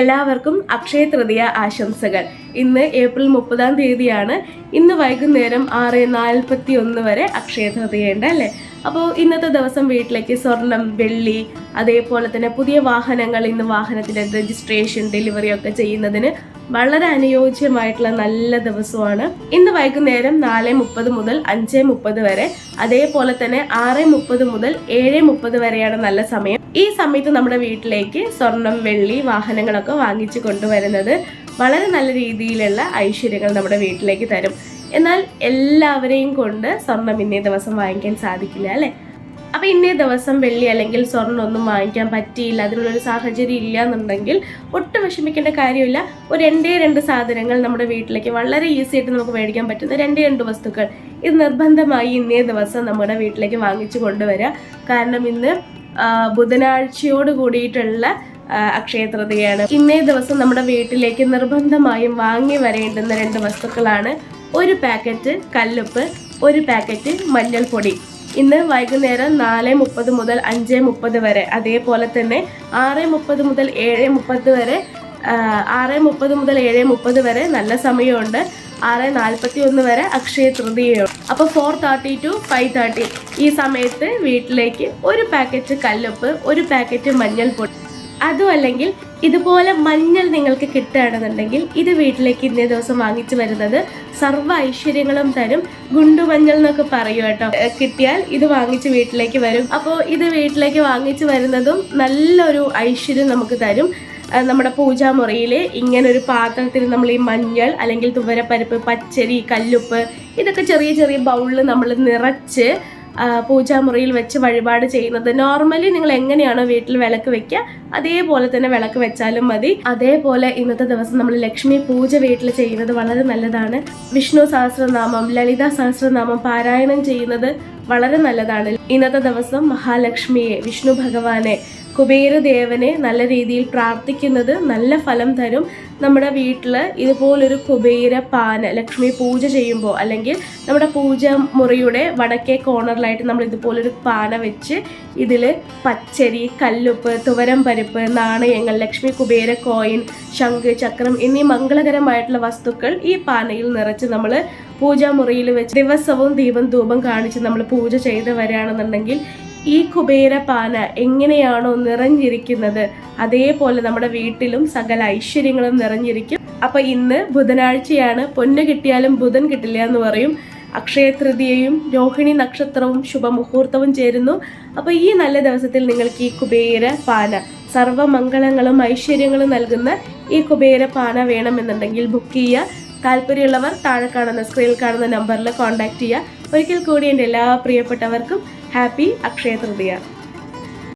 എല്ലാവർക്കും അക്ഷയ തൃതീയ ആശംസകൾ. ഇന്ന് ഏപ്രിൽ മുപ്പതാം തീയതിയാണ്. ഇന്ന് വൈകുന്നേരം ആറ് നാൽപ്പത്തി ഒന്ന് വരെ അക്ഷയ തൃതീയുണ്ട് അല്ലേ? അപ്പോൾ ഇന്നത്തെ ദിവസം വീട്ടിലേക്ക് സ്വർണം വെള്ളി അതേപോലെ തന്നെ പുതിയ വാഹനങ്ങൾ ഇന്ന് വാഹനത്തിന്റെ രജിസ്ട്രേഷൻ ഡെലിവറി ഒക്കെ ചെയ്യുന്നതിന് വളരെ അനുയോജ്യമായിട്ടുള്ള നല്ല ദിവസമാണ്. ഇന്ന് വൈകുന്നേരം നാല് മുപ്പത് മുതൽ അഞ്ച് മുപ്പത് വരെ അതേപോലെ തന്നെ ആറ് മുപ്പത് മുതൽ ഏഴ് മുപ്പത് വരെയാണ് നല്ല സമയം. ഈ സമയത്ത് നമ്മുടെ വീട്ടിലേക്ക് സ്വർണം വെള്ളി വാഹനങ്ങളൊക്കെ വാങ്ങിച്ചു കൊണ്ടുവരുന്നത് വളരെ നല്ല രീതിയിലുള്ള ഐശ്വര്യങ്ങൾ നമ്മുടെ വീട്ടിലേക്ക് തരും. എന്നാൽ എല്ലാവരെയും കൊണ്ട് സ്വർണം ഇന്നേ ദിവസം വാങ്ങിക്കാൻ സാധിക്കില്ല അല്ലേ? അപ്പോൾ ഇന്നേ ദിവസം വെള്ളി അല്ലെങ്കിൽ സ്വർണം ഒന്നും വാങ്ങിക്കാൻ പറ്റിയില്ല അതിനുള്ളൊരു സാഹചര്യം ഇല്ല എന്നുണ്ടെങ്കിൽ ഒട്ടും വിഷമിക്കേണ്ട കാര്യമില്ല. ഒരു രണ്ടേ രണ്ട് സാധനങ്ങൾ നമ്മുടെ വീട്ടിലേക്ക് വളരെ ഈസി ആയിട്ട് നമുക്ക് മേടിക്കാൻ പറ്റുന്ന രണ്ടേ രണ്ട് വസ്തുക്കൾ. ഇത് നിർബന്ധമായി ഇന്നേ ദിവസം നമ്മുടെ വീട്ടിലേക്ക് വാങ്ങിച്ചു കൊണ്ടുവരിക കാരണം ഇന്ന് ബുധനാഴ്ചയോട് കൂടിയിട്ടുള്ള അക്ഷയതൃതയാണ്. ഇന്നേ ദിവസം നമ്മുടെ വീട്ടിലേക്ക് നിർബന്ധമായും വാങ്ങി വരേണ്ടുന്ന രണ്ട് വസ്തുക്കളാണ് ഒരു പാക്കറ്റ് കല്ലുപ്പ് ഒരു പാക്കറ്റ് മഞ്ഞൾപ്പൊടി. ഇന്ന് വൈകുന്നേരം നാല് മുപ്പത് മുതൽ അഞ്ച് മുപ്പത് വരെ. അതേപോലെ തന്നെ ആറ് മുപ്പത് മുതൽ ഏഴ് മുപ്പത് വരെ ആറ് മുപ്പത് മുതൽ ഏഴ് മുപ്പത് വരെ നല്ല സമയമുണ്ട്. ആറ് നാൽപ്പത്തി ഒന്ന് വരെ അക്ഷയ തൃതീയയുണ്ട്. അപ്പോൾ four thirty to five thirty ഈ സമയത്ത് വീട്ടിലേക്ക് ഒരു പാക്കറ്റ് കല്ലുപ്പ് ഒരു പാക്കറ്റ് മഞ്ഞൾപ്പൊടി അതും അല്ലെങ്കിൽ ഇതുപോലെ മഞ്ഞൾ നിങ്ങൾക്ക് കിട്ടുകയാണെന്നുണ്ടെങ്കിൽ ഇത് വീട്ടിലേക്ക് ഇന്നേ ദിവസം വാങ്ങിച്ചു വരുന്നത് സർവ ഐശ്വര്യങ്ങളും തരും. ഗുണ്ടുമഞ്ഞൾ എന്നൊക്കെ പറയും കേട്ടോ. കിട്ടിയാൽ ഇത് വാങ്ങിച്ച് വീട്ടിലേക്ക് വരും. അപ്പോൾ ഇത് വീട്ടിലേക്ക് വാങ്ങിച്ചു വരുന്നതും നല്ലൊരു ഐശ്വര്യം നമുക്ക് തരും. നമ്മുടെ പൂജാമുറിയിൽ ഇങ്ങനെ ഒരു പാത്രത്തിൽ നമ്മൾ ഈ മഞ്ഞൾ അല്ലെങ്കിൽ തുവരപ്പരിപ്പ് പച്ചരി കല്ലുപ്പ് ഇതൊക്കെ ചെറിയ ചെറിയ ബൗളിൽ നമ്മൾ നിറച്ച് പൂജാമുറിയിൽ വെച്ച് വഴിപാട് ചെയ്യുന്നത്. നോർമലി നിങ്ങൾ എങ്ങനെയാണോ വീട്ടിൽ വിളക്ക് വെക്കുക അതേപോലെ തന്നെ വിളക്ക് വെച്ചാലും മതി. അതേപോലെ ഇന്നത്തെ ദിവസം നമ്മൾ ലക്ഷ്മി പൂജ വീട്ടിൽ ചെയ്യുന്നത് വളരെ നല്ലതാണ്. വിഷ്ണു സഹസ്രനാമം ലളിത സഹസ്രനാമം പാരായണം ചെയ്യുന്നത് വളരെ നല്ലതാണ്. ഇന്നത്തെ ദിവസം മഹാലക്ഷ്മിയെ വിഷ്ണു ഭഗവാനെ കുബേരദേവനെ നല്ല രീതിയിൽ പ്രാർത്ഥിക്കുന്നത് നല്ല ഫലം തരും. നമ്മുടെ വീട്ടിൽ ഇതുപോലൊരു കുബേര പാന ലക്ഷ്മി പൂജ ചെയ്യുമ്പോൾ അല്ലെങ്കിൽ നമ്മുടെ പൂജ മുറിയുടെ വടക്കേ കോർണറിലായിട്ട് നമ്മൾ ഇതുപോലൊരു പാന വെച്ച് ഇതിൽ പച്ചരി കല്ലുപ്പ് തുവരം പരിപ്പ് നാണയങ്ങൾ ലക്ഷ്മി കുബേര കോയിൻ ശംഖ് ചക്രം എന്നീ മംഗളകരമായിട്ടുള്ള വസ്തുക്കൾ ഈ പാനയിൽ നിറച്ച് നമ്മൾ പൂജാമുറിയിൽ വെച്ച് ദിവസവും ദീപം ധൂപം കാണിച്ച് നമ്മൾ പൂജ ചെയ്ത് വരികയാണെന്നുണ്ടെങ്കിൽ ഈ കുബേര പാന എങ്ങനെയാണോ നിറഞ്ഞിരിക്കുന്നത് അതേപോലെ നമ്മുടെ വീട്ടിലും സകല ഐശ്വര്യങ്ങളും നിറഞ്ഞിരിക്കും. അപ്പൊ ഇന്ന് ബുധനാഴ്ചയാണ് പൊന്ന് കിട്ടിയാലും ബുധൻ കിട്ടില്ല എന്ന് പറയും. അക്ഷയ തൃതീയയും രോഹിണി നക്ഷത്രവും ശുഭമുഹൂർത്തവും ചേരുന്നു. അപ്പൊ ഈ നല്ല ദിവസത്തിൽ നിങ്ങൾക്ക് ഈ കുബേര പാന സർവമംഗളങ്ങളും ഐശ്വര്യങ്ങളും നൽകുന്ന ഈ കുബേര പാന വേണമെന്നുണ്ടെങ്കിൽ ബുക്ക് ചെയ്യുക. താല്പര്യമുള്ളവർ താഴെ കാണുന്ന സ്ക്രീനിൽ കാണുന്ന നമ്പറിൽ കോൺടാക്റ്റ് ചെയ്യുക. ഒരിക്കൽ കൂടി എന്റെ എല്ലാ പ്രിയപ്പെട്ടവർക്കും ഹാപ്പി അക്ഷയ തൃതീയ.